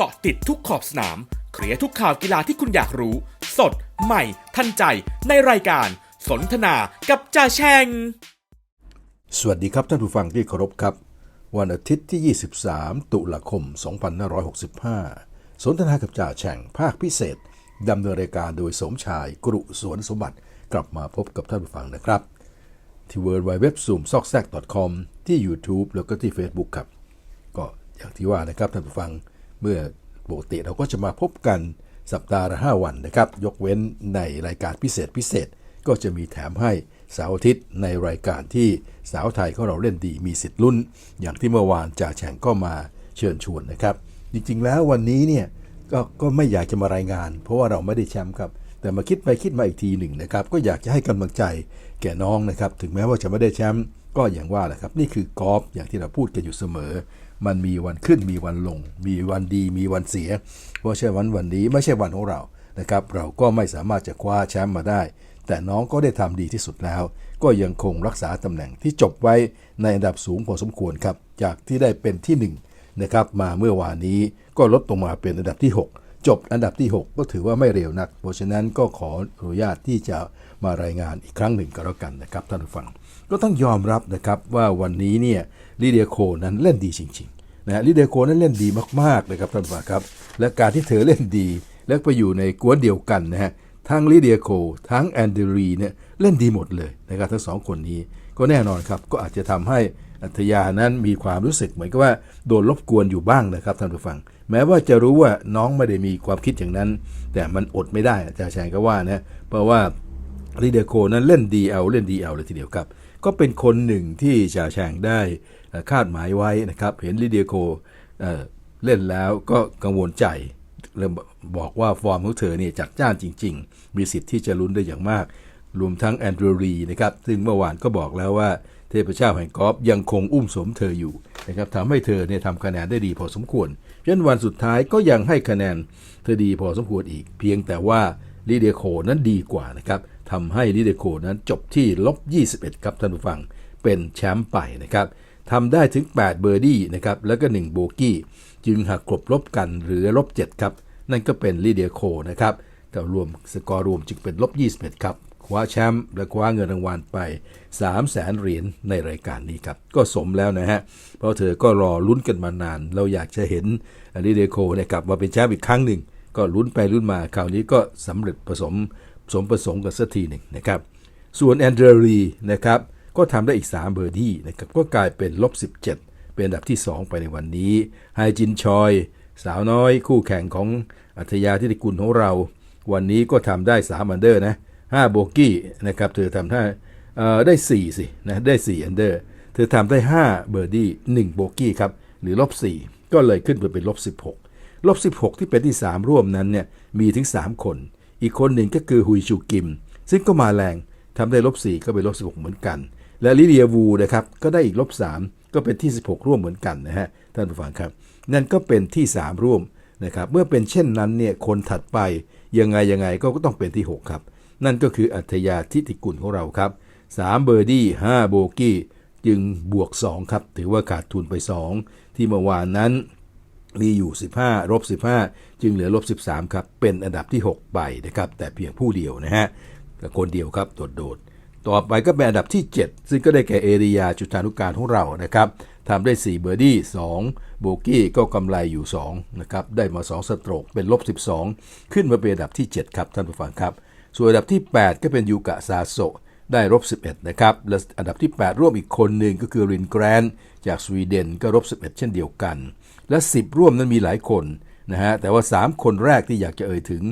เกาะติดทุกขอบสนาม เคลียร์ทุกข่าวกีฬาที่คุณอยากรู้ สด ใหม่ ทันใจ ในรายการ สนทนากับจ่าแชง สวัสดีครับท่านผู้ฟังที่เคารพครับ วันอาทิตย์ที่ 23 ตุลาคม 2565 สนทนากับจ่าแฉ่งภาคพิเศษดำเนินรายการโดยสมชายกรุสวนสมบัติกลับมาพบกับท่านผู้ฟังนะครับที่ w w w z o o m s o c k c o m ที่ YouTube แล้วก็ที่ Facebook ครับ ก็อย่างที่ว่านะครับท่านผู้ฟัง เมื่อปกติเราก็จะมาพบกันสัปดาห์ละ5วันนะครับ ยกเว้นในรายการพิเศษพิเศษก็จะมีแถมให้เสาร์อาทิตย์ในรายการที่สาวไทยของเราเล่นดีมีสิทธิ์ลุ้น อย่างที่เมื่อวานจ่าแฉ่งก็มาเชิญชวนนะครับ จริงๆแล้ววันนี้เนี่ยกก็ไม่อยากจะมารายงาน เพราะว่าเราไม่ได้แชมป์ครับ แต่มาคิดไปคิดมาอีกทีหนึ่งนะครับ ก็อยากจะให้กำลังใจแก่น้องนะครับ ถึงแม้ว่าจะไม่ได้แชมป์ ก็อย่างว่าแหละครับ นี่คือกอล์ฟอย่างที่เราพูดกันอยู่เสมอ มันมีวันขึ้นมีวันลง มีวันดีมีวันเสีย เพราะใช่วันวันนี้ไม่ใช่วันของเรานะครับเราก็ไม่สามารถจะคว้าแชมป์มาได้ แต่น้องก็ได้ทำดีที่สุดแล้ว ก็ยังคงรักษาตำแหน่งที่จบไว้ในอันดับสูงพอสมควรครับ จากที่ได้เป็นที่1นะครับมาเมื่อวานนี้ก็ลดลงมาเป็นอันดับที่ 6 จบอันดับที่ 6 ก็ถือว่าไม่เร็วนัก เพราะฉะนั้นก็ขออนุญาตที่จะมารายงานอีกครั้งหนึ่งก็แล้วกันนะครับท่านผู้ฟัง ก็ต้องยอมรับนะครับว่าวันนี้เนี่ยลีเดียโคนั้นเล่นดีจริงๆนะฮะลีเดียโคนั้นเล่นดีมากๆนะครับท่านผู้ฟังครับ และการที่เธอเล่นดี และไปอยู่ในกวนเดียวกันนะฮะทั้งลิเดียโคทั้งแอนเดรีเนี่ยเล่นดีหมดเลยนะครับทั้งสองคนนี้ก็แน่นอนครับก็อาจจะทำให้อัธยานั้นมีความรู้สึกเหมือนกับว่าโดนรบกวนอยู่บ้างนะครับท่านผู้ฟัง แม้ว่าจะรู้ว่าน้องไม่ได้มีความคิดอย่างนั้น แต่มันอดไม่ได้อาจารย์แชงก็ว่านะเพราะว่าลิเดียโคนั้นเล่นดีเอาเล่นดีเอาเลยทีเดียวครับ ก็เป็นคนหนึ่งที่จ่าแชงได้คาดหมายไว้นะครับ เห็นลิเดียโคเเล่นแล้วก็กังวลใจเริ่มบอกว่าฟอร์มของเธอเนี่ยจัดจ้านจริง ๆ มีสิทธิ์ที่จะลุ้นได้อย่างมาก รวมทั้งแอนดรูรีนะครับ ซึ่งเมื่อวานก็บอกแล้วว่าเทพเจ้าแห่งกอล์ฟยังคงอุ้มสมเธออยู่นะครับทำให้เธอเนี่ยทำคะแนนได้ดีพอสมควรยันวันสุดท้ายก็ยังให้คะแนนเธอดีพอสมควรอีก เพียงแต่ว่าลิเดียโคนั้นดีกว่านะครับ ทำให้ลิเดโคนั้นจบที่ลบ 21 ครับท่านผู้ฟัง เป็นแชมป์ไปนะครับทำได้ถึง 8 เบอร์ดี้นะครับแล้วก็ 1 โบกี้ จึงหักกลบลบกันเหลือลบ 7 ครับ นั่นก็เป็นลีเดียโคนะครับแต่รวมสกอร์รวมจึงเป็นลบ 21 ครับ คว้าแชมป์และคว้าเงินรางวัลไป 3 0 0แสนเหรียญในรายการนี้ครับ ก็สมแล้วนะฮะ เพราะเธอก็รอลุ้นกันมานาน เราอยากจะเห็นลีเดียโคเนี่ยกลับมาเป็นแชมป์อีกครั้งหนึ่ง ก็ลุ้นไปลุ้นมาคราวนี้ก็สำเร็จผสม สมประสงค์กันสักทีหนึ่งนะครับ ส่วนแอนเดรีนะครับก็ทำได้อีก 3 เบอร์ดี้นะครับก็กลายเป็นลบ 17 เป็นอันดับที่ 2 ไปในวันนี้ไฮจินชอย สาวน้อยคู่แข่งของอัธยาทิติกุลของเรา วันนี้ก็ทำได้3อันเดอร์นะ5โบกี้นะครับเธอทำได้ได้ 4 สินะได้4อันเดอร์เธอทำได้ 5 เบอร์ดี้1โบกี้ครับหรือลบ 4 ก็เลยขึ้นไปเป็นลบ 16ลบ 16 ที่เป็นที่ 3 ร่วมนั้นเนี่ยมีถึง 3 คน อีกคนหนึ่งก็คือฮุยชูกิม ซึ่งก็มาแรงทำได้ลบ4ก็เป็นลบ16 เหมือนกัน และลิเดียวูนะครับก็ได้อีกลบ3ก็เป็นที่ 16 ร่วมเหมือนกันนะฮะท่านผู้ฟังครับ นั่นก็เป็นที่ 3 ร่วมนะครับเมื่อเป็นเช่นนั้นเนี่ยคนถัดไปยังไงยังไงก็ต้องเป็นที่ 6 ครับ นั่นก็คืออัธยาทิติกุลของเราครับ3เบอร์ดี้5โบกี้จึงบวก 2 ครับ ถือว่าขาดทุนไป 2 ที่เมื่อวานนั้นมีอยู่ 15ลบ15 จึงเหลือลบ 13 ครับ เป็นอันดับที่ 6 ไปนะครับ แต่เพียงผู้เดียวนะฮะคนเดียวครับโดดโดดๆต่อไปก็เป็นอันดับที่ 7 ซึ่งก็ได้แก่เอริยาจุธานุการของเรานะครับทำได้ 4 เบอร์ดี้ 2 โบกี้ก็กำไรอยู่ 2 นะครับ ได้มา 2 สโตรกเป็นลบ 12 ขึ้นมาเป็นอันดับที่ 7 ครับ ท่านผู้ฟังครับ ส่วนอันดับที่ 8 ก็เป็นยูกะซาโซได้ลบ 11 นะครับ และอันดับที่ 8 ร่วมอีกคนหนึ่งก็คือรินแกรนจากสวีเดนก็ลบ 11 เช่นเดียวกัน และ 10 ร่วมนั้นมีหลายคน นะฮะแต่ว่า 3 คนแรกที่อยากจะเอ่ยถึง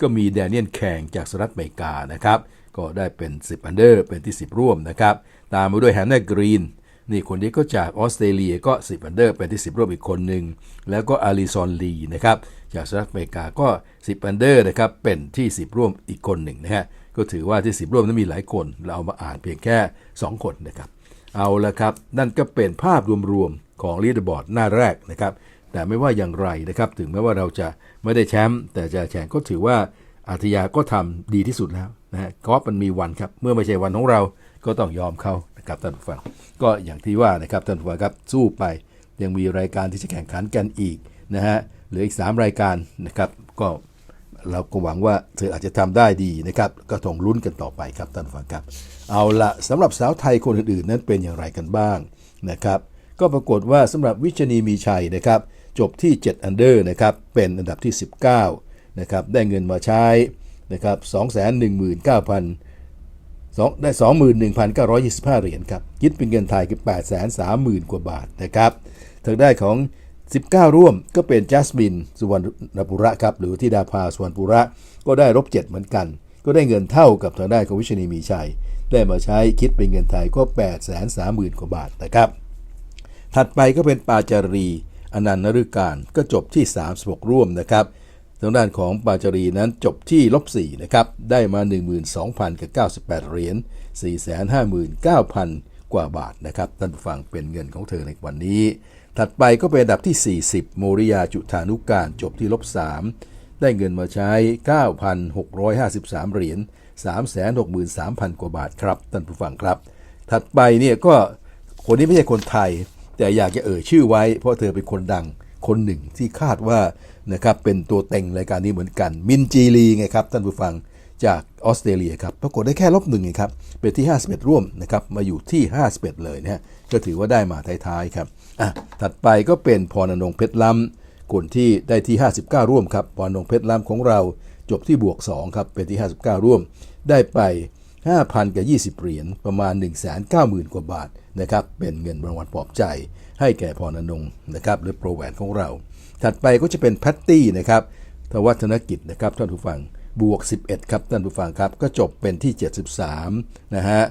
ก็มีแดเนียลแข่งจากสหรัฐอเมริกานะครับก็ได้เป็น 10 อันเดอร์เป็นที่ 10 ร่วมนะครับตามมาด้วยแฮนนากรีนนี่คนนี้ก็จากออสเตรเลียก็ 10 อันเดอร์เป็นที่ 10 ร่วมอีกคนหนึ่ง แล้วก็อาริซอนลีนะครับจากสหรัฐอเมริกาก็ 10 อันเดอร์นะครับเป็นที่ 10 ร่วมอีกคนหนึ่งนะฮะก็ถือว่าที่ 10 ร่วมนั้นมีหลายคน เราเอามาอ่านเพียงแค่ 2 คนนะครับ เอาละครับ นั่นก็เป็นภาพรวมๆของลีดบอร์ดหน้าแรกนะครับ แต่ไม่ว่าอย่างไรนะครับ ถึงแม้ว่าเราจะไม่ได้แชมป์แต่จะแข่งก็ถือว่าอาทยาก็ทำดีที่สุดแล้วนะฮะกอล์ฟมันมีวันครับ เมื่อไม่ใช่วันของเราก็ต้องยอมเขานะครับท่านผู้ฟัง ก็อย่างที่ว่านะครับท่านผู้ฟังครับสู้ไป ยังมีรายการที่จะแข่งขันกันอีกนะฮะเหลืออีก 3 รายการนะครับ ก็เราก็หวังว่าเธออาจจะทำได้ดีนะครับ ก็ต้องลุ้นกันต่อไปครับท่านผู้ฟังครับ เอาละสำหรับสาวไทยคนอื่นๆ นั้นเป็นอย่างไรกันบ้างนะครับ ก็ปรากฏว่าสำหรับวิชนีมีชัยนะครับ จบที่ 7 อันเดอร์นะครับ เป็นอันดับที่ 19 นะครับ ได้เงินมาใช้นะครับ219,000สองได้ 21,925 เหรียญครับคิดเป็นเงินไทยคือ830,000 กว่าบาทนะครับทางได้ของ 19 ร่วมก็เป็นจัสมินสุวรรณปุระครับหรือที่ดาภาสุวรรณปุระก็ได้ลบ7เหมือนกัน ก็ได้เงินเท่ากับทางได้ของวิชนีมีชัย ได้มาใช้คิดเป็นเงินไทยก็ 830,000 กว่าบาทนะครับ ถัดไปก็เป็นปาจารี อนันต์นฤการก็จบที่ 36 ร่วมนะครับ ทางด้านของปาจารีนั้นจบที่ลบ4นะครับ ได้มา 12,000กับ98 เหรียญ 459,000 กว่าบาทนะครับ ท่านผู้ฟังเป็นเงินของเธอในวันนี้ ถัดไปก็เป็นอันดับที่ 40 โมริยาจุธานุการจบที่ลบ3ได้เงินมาใช้ 9,653 เหรียญ 363,000 กว่าบาทครับ ท่านผู้ฟังครับ ถัดไปเนี่ยก็คนนี้ไม่ใช่คนไทย แต่อยากจะเอ่ยชื่อไว้ เพราะเธอเป็นคนดังคนหนึ่งที่คาดว่านะครับเป็นตัวเต็งรายการนี้เหมือนกัน มินจีลีไงครับท่านผู้ฟังจากออสเตรเลียครับปรากฏได้แค่ลบหนึ่งไงครับเป็นที่ 51 ร่วมนะครับมาอยู่ที่ 51 เลยนะฮะก็ถือว่าได้มาท้ายๆครับอะถัดไปก็เป็นพรณงค์เพชรล้ำคนที่ได้ที่ 59 ร่วมครับพรณงค์เพชรล้ำของเราจบที่บวก2ครับเป็นที่ 59 ร่วม ได้ไป 5,000 กับ 20 เหรียญประมาณ 190,000 กว่าบาทนะครับเป็นเงินรางวัลปลอบใจ ให้แก่พรณนงนะครับหรือโปรแหวนของเรา ถัดไปก็จะเป็นแพตตี้นะครับทวัฒนกิจนะครับท่านผู้ฟังบวก 11 ครับท่านผู้ฟังครับ ก็จบเป็นที่ 73 นะฮะ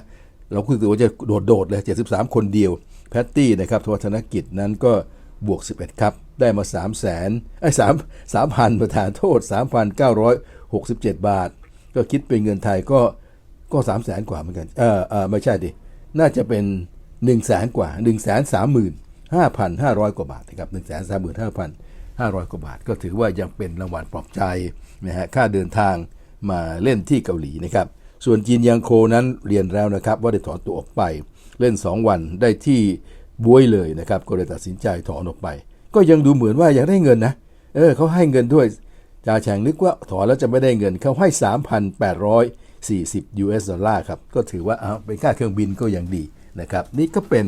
เราคือว่าจะโดดๆเลย 73 คนเดียว แพตตี้นะครับทวัฒนกิจนั้นก็บวก 11 ครับ ได้มา 3 0 0แสนไอ้สามสามพันประธานโทษ 3,967 บาท ก็คิดเป็นเงินไทยก็ ก็3 0 0แสนกว่าเหมือนกันเออเออไม่ใช่ดิ น่าจะเป็น1 0 0 0 0แสนกว่า1 3 5 5 0 0กว่าบาทนะครับ1 3 5 5 500กว่าบาท ก็ถือว่ายังเป็นรางวัลปลอบใจนะฮะค่าเดินทางมาเล่นที่เกาหลีนะครับ ส่วนจีนยังโคนั้นเรียนแล้วนะครับว่าได้ถอนตัวออกไป เล่น 2 วันได้ที่บวยเลยนะครับ ก็เลยตัดสินใจถอนออกไป ก็ยังดูเหมือนว่าอยากได้เงินนะ เออเขาให้เงินด้วยจ่าแฉงนึกว่าถอนแล้วจะไม่ได้เงินเขาให้ 40 US ดอลลาร์ครับ ก็ถือว่าเอาเป็นค่าเครื่องบินก็ยังดีนะครับ นี่ก็เป็น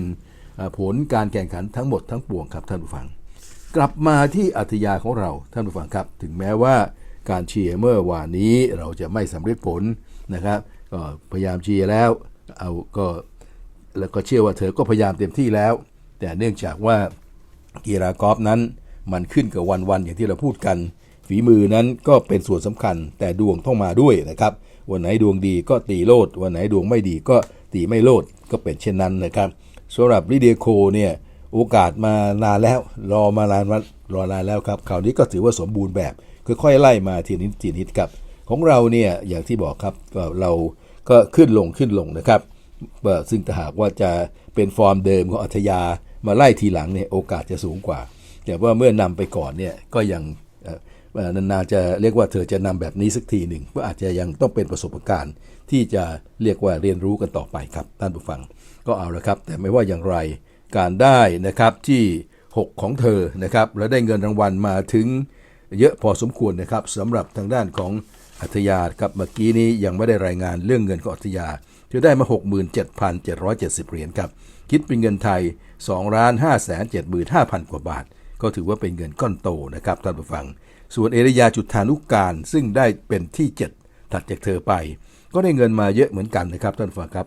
ผลการแข่งขันทั้งหมดทั้งปวงครับท่านผู้ฟัง กลับมาที่อัธยาของเราท่านผู้ฟังครับ ถึงแม้ว่าการเชียร์เมื่อวานนี้เราจะไม่สำเร็จผลนะครับก็พยายามเชียร์แล้วเอาก็แล้วก็เชื่อว่าเธอก็พยายามเต็มที่แล้ว แต่เนื่องจากว่ากีฬากอล์ฟนั้นมันขึ้นกับวันๆอย่างที่เราพูดกัน ฝีมือนั้นก็เป็นส่วนสำคัญ แต่ดวงต้องมาด้วยนะครับ วันไหนดวงดีก็ตีโลด วันไหนดวงไม่ดีก็ตีไม่โลดก็เป็นเช่นนั้นนะครับสำหรับลิเดียโคเนี่ยโอกาสมานานแล้ว รอมานานมารอนานแล้วครับคราวนี้ก็ถือว่าสมบูรณ์แบบค่อยๆไล่มาทีนิดทีนิดครับของเราเนี่ยอย่างที่บอกครับก็เราก็ขึ้นลงขึ้นลงนะครับซึ่งถ้าหากว่าจะเป็นฟอร์มเดิมของอัธยามาไล่ทีหลังเนี่ยโอกาสจะสูงกว่า แต่ว่าเมื่อนำไปก่อนเนี่ยก็ยัง นานๆจะเรียกว่าเธอจะนำแบบนี้สักทีหนึ่งก็อาจจะยังต้องเป็นประสบการณ์ ที่จะเรียกว่าเรียนรู้กันต่อไปครับท่านผู้ฟังก็เอาละครับ แต่ไม่ว่าอย่างไรการได้นะครับที่ 6 ของเธอนะครับแล้วได้เงินรางวัลมาถึงเยอะพอสมควรนะครับสำหรับทางด้านของอัธยาครับเมื่อกี้นี้ยังไม่ได้รายงานเรื่องเงินของอัธยาเธอได้มา 67,770 เหรียญครับคิดเป็นเงินไทย2 5 7 5 0 0 0 กว่าบาท ก็ถือว่าเป็นเงินก้อนโตนะครับท่านผู้ฟัง ส่วนเอริยาจุธานุการซึ่งได้เป็นที่ 7 ถัดจากเธอไป ก็ได้เงินมาเยอะเหมือนกันนะครับท่านฟังครับ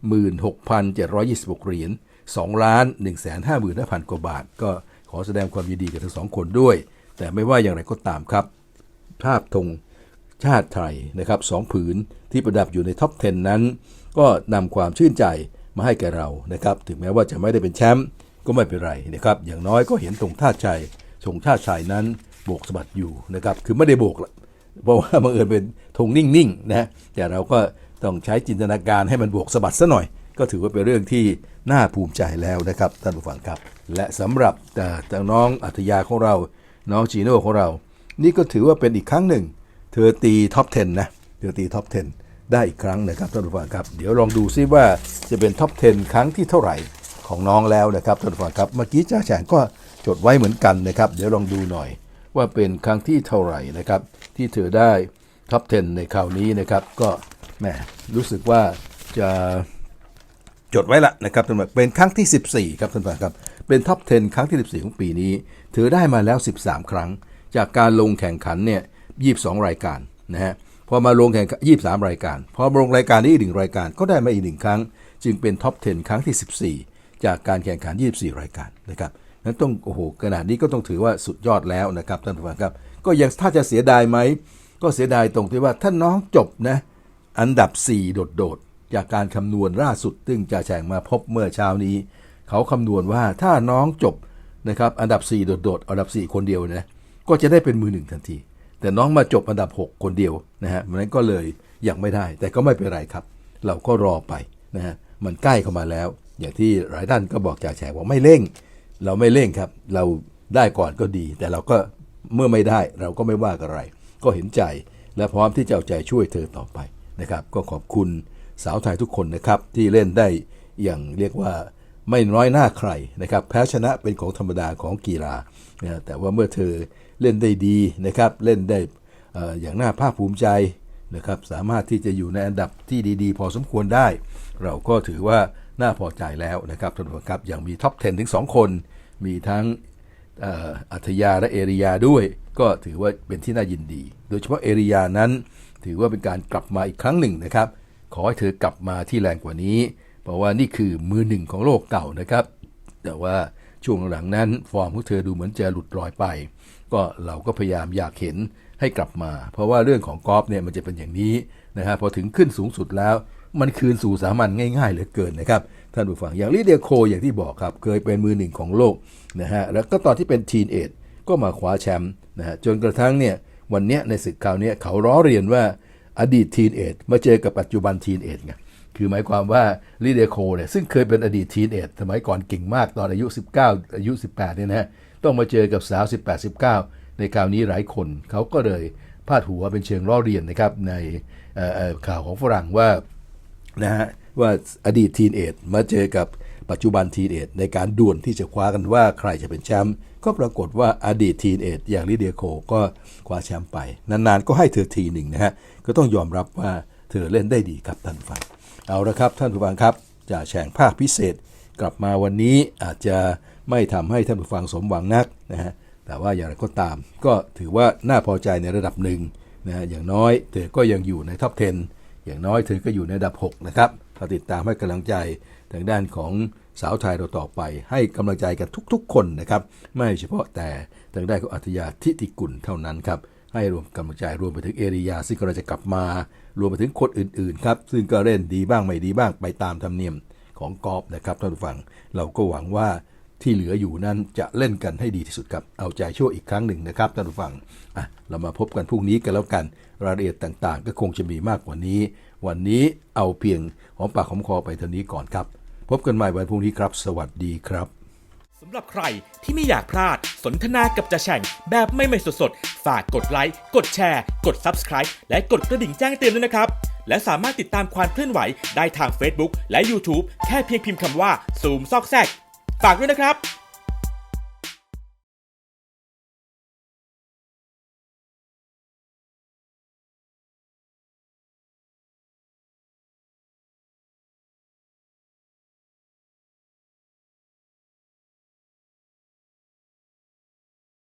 56,726 เหรียญ2ล้าน1 5 5 0 0 0 กว่าบาท ก็ขอแสดงความยินดีกับทั้งสองคนด้วย แต่ไม่ว่าอย่างไรก็ตามครับ ภาพธงชาติไทยนะครับสองผืนที่ประดับอยู่ในท็อป 10 นั้น ก็นำความชื่นใจมาให้แก่เรานะครับ ถึงแม้ว่าจะไม่ได้เป็นแชมป์ก็ไม่เป็นไรนะครับ อย่างน้อยก็เห็นธงชาติชัยธงชาติชัยนั้น โบกสะบัดอยู่นะครับ คือไม่ได้โบกละเพราะว่าบังเอิญเป็นธงนิ่งๆนะแต่เราก็ต้องใช้จินตนาการให้มันโบกสะบัดซะหน่อย ก็ถือว่าเป็นเรื่องที่น่าภูมิใจแล้วนะครับท่านผู้ฟังครับ และสำหรับแต่ทางน้องอัธยาของเรา น้องจีโน่ของเรา นี่ก็ถือว่าเป็นอีกครั้งหนึ่ง เธอตีท็อป 10 นะเธอตีท็อป 10 ได้อีกครั้งนะครับท่านผู้ฟังครับ เดี๋ยวลองดูซิว่าจะเป็นท็อป 10 ครั้งที่เท่าไหร่ของน้องแล้วนะครับท่านผู้ฟังครับ เมื่อกี้จ้าแฉงก็จดไว้เหมือนกันนะครับ เดี๋ยวลองดูหน่อย ว่าเป็นครั้งที่เท่าไหร่นะครับ ที่เธอได้ท็อป 10 ในคราวนี้นะครับ ก็แหมรู้สึกว่าจะจดไว้ละนะครับท่านผู้ชมเป็นครั้งที่ 14 ครับท่านผู้ชมครับ เป็นท็อป 10 ครั้งที่ 14 ของปีนี้ถือได้มาแล้ว 13 ครั้ง จากการลงแข่งขันเนี่ย 22 รายการนะฮะพอมาลงแข่งขัน23รายการ พอลงรายการนี้อีกหนึ่งรายการก็ได้มาอีกหนึ่งครั้ง จึงเป็นท็อป 10 ครั้งที่ 14 จากการแข่งขัน 24 รายการนะครับ นั้นต้องโอ้โหขนาดนี้ก็ต้องถือว่าสุดยอดแล้วนะครับท่านผู้ฟังครับ ก็ยังถ้าจะเสียดายไหมก็เสียดายตรงที่ว่าถ้านน้องจบนะอันดับ 4 โดดๆ จากการคำนวณล่าสุดซึ่งจะแฉ่งมาพบเมื่อเช้านี้ เขาคำนวณว่าถ้าน้องจบนะครับอันดับ 4 โดดๆ อันดับ 4 คนเดียวนะก็จะได้เป็นมือหนึ่งทันที แต่น้องมาจบอันดับ 6 คนเดียวนะฮะมันนั้นก็เลยยังไม่ได้ แต่ก็ไม่เป็นไรครับ เราก็รอไปนะฮะมันใกล้เข้ามาแล้ว อย่างที่หลายท่านก็บอกจ่าแฉกว่าไม่เร่ง เราไม่เร่งครับ เราได้ก่อนก็ดี แต่เราก็เมื่อไม่ได้เราก็ไม่ว่าอะไร ก็เห็นใจและพร้อมที่จะเอาใจช่วยเธอต่อไปนะครับ ก็ขอบคุณสาวไทยทุกคนนะครับ ที่เล่นได้อย่างเรียกว่าไม่น้อยหน้าใครนะครับ แพ้ชนะเป็นของธรรมดาของกีฬานะแต่ว่าเมื่อเธอเล่นได้ดีนะครับ เล่นได้อย่างน่าภาคภูมิใจนะครับ สามารถที่จะอยู่ในอันดับที่ดี ๆ พอสมควรได้ เราก็ถือว่า น่าพอใจแล้วนะครับท่านผู้ชมครับอย่างมีท็อป 10 ถึง 2 คน มีทั้งอัธยาและเอริยาด้วย ก็ถือว่าเป็นที่น่ายินดี โดยเฉพาะเอริยานั้น ถือว่าเป็นการกลับมาอีกครั้งหนึ่งนะครับ ขอให้เธอกลับมาที่แรงกว่านี้ เพราะว่านี่คือมือหนึ่งของโลกเก่านะครับ แต่ว่าช่วงหลังๆนั้น ฟอร์มของเธอดูเหมือนจะหลุดลอยไป ก็เราก็พยายามอยากเห็นให้กลับมา เพราะว่าเรื่องของกอล์ฟเนี่ยมันจะเป็นอย่างนี้นะฮะพอถึงขึ้นสูงสุดแล้ว มันคืนสู่สามัญง่ายๆเหลือเกินนะครับท่านผู้ฟังอย่างลิเดียโคอย่างที่บอกครับ เคยเป็นมือหนึ่งของโลกนะฮะแล้วก็ตอนที่เป็นทีนเอจก็มาคว้าแชมป์นะฮะจนกระทั่งเนี่ยวันเนี้ยในศึกคราวเนี้ยเขาล้อเรียนว่าอดีตทีนเอจมาเจอกับปัจจุบันทีนเอจไงคือหมายความว่าลิเดียโคเนี่ยซึ่งเคยเป็นอดีตทีนเอจสมัยก่อนเก่งมากตอนอายุ 19 อายุ 18เนี่ยนะฮะต้องมาเจอกับสาว 18 19 ในคราวนี้หลายคนเขาก็เลยพาดหัวเป็นเชิงล้อเรียนนะครับในข่าวของฝรั่งว่า นะฮะว่าอดีตทีนเอจมาเจอกับปัจจุบันทีนเอจในการดวลที่จะคว้ากันว่าใครจะเป็นแชมป์ก็ปรากฏว่าอดีตทีนเอจอย่างลิเดียโคก็คว้าแชมป์ไป นานๆ ก็ให้เธอทีหนึ่งนะฮะก็ต้องยอมรับว่าเธอเล่นได้ดีครับท่านฟัง เอาละครับท่านผู้ฟังครับจะแฉ่งภาคพิเศษกลับมาวันนี้อาจจะไม่ทำให้ท่านผู้ฟังสมหวังนักนะฮะแต่ว่าอย่างไรก็ตาม ก็ถือว่าน่าพอใจในระดับหนึ่งนะฮะอย่างน้อยเธอก็ยังอยู่ในท็อป 10 อย่างน้อยเธอก็อยู่ในอันดับ 6 นะครับก็ติดตามให้กำลังใจทางด้านของสาวไทยเราต่อไป ให้กำลังใจกันทุกๆ คนนะครับ ไม่เฉพาะแต่ทางด้านของอัธยาทิติกุลเท่านั้นครับ ให้รวมกำลังใจรวมไปถึงเอริยา ซึ่งกำลังจะกลับมา รวมไปถึงคนอื่นๆครับซึ่งก็เล่นดีบ้างไม่ดีบ้างไปตามธรรมเนียมของกอล์ฟนะครับท่านผู้ฟังเราก็หวังว่าที่เหลืออยู่นั้นจะเล่นกันให้ดีที่สุดครับ เอาใจช่วยอีกครั้งหนึ่งนะครับท่านผู้ฟังอะเรามาพบกันพรุ่งนี้กันแล้วกัน รายละเอียดต่างๆ ก็คงจะมีมากกว่านี้ วันนี้เอาเพียงหอมปากหอมคอไปเท่านี้ก่อนครับ พบกันใหม่วันพรุ่งนี้ครับ สวัสดีครับสำหรับใครที่ไม่อยากพลาดสนทนากับจ่าแฉ่งแบบไม่ไม่สดๆ ฝากกดไลค์ กดแชร์ กด Subscribe และกดกระดิ่งแจ้งเตือนด้วยนะครับ และสามารถติดตามความเคลื่อนไหวได้ทาง Facebook และ YouTube แค่เพียงพิมพ์คำว่าซูมซอกแซกฝากด้วยนะครับ